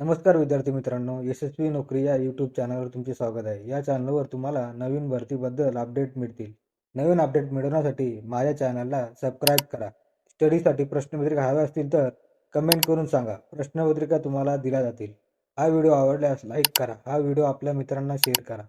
नमस्कार विद्यार्थी मित्रांनो यशस्वी नोकरी या यूट्यूब चॅनलवर तुमचे स्वागत आहे. या चॅनलवर तुम्हाला नवीन भरतीबद्दल अपडेट मिळतील. नवीन अपडेट मिळवण्यासाठी माझ्या चॅनलला सबस्क्राईब करा. स्टडीसाठी प्रश्नपत्रिका हव्या असतील तर कमेंट करून सांगा. प्रश्नपत्रिका तुम्हाला दिल्या जातील. हा व्हिडिओ आवडल्यास लाईक करा. हा व्हिडिओ आपल्या मित्रांना शेअर करा.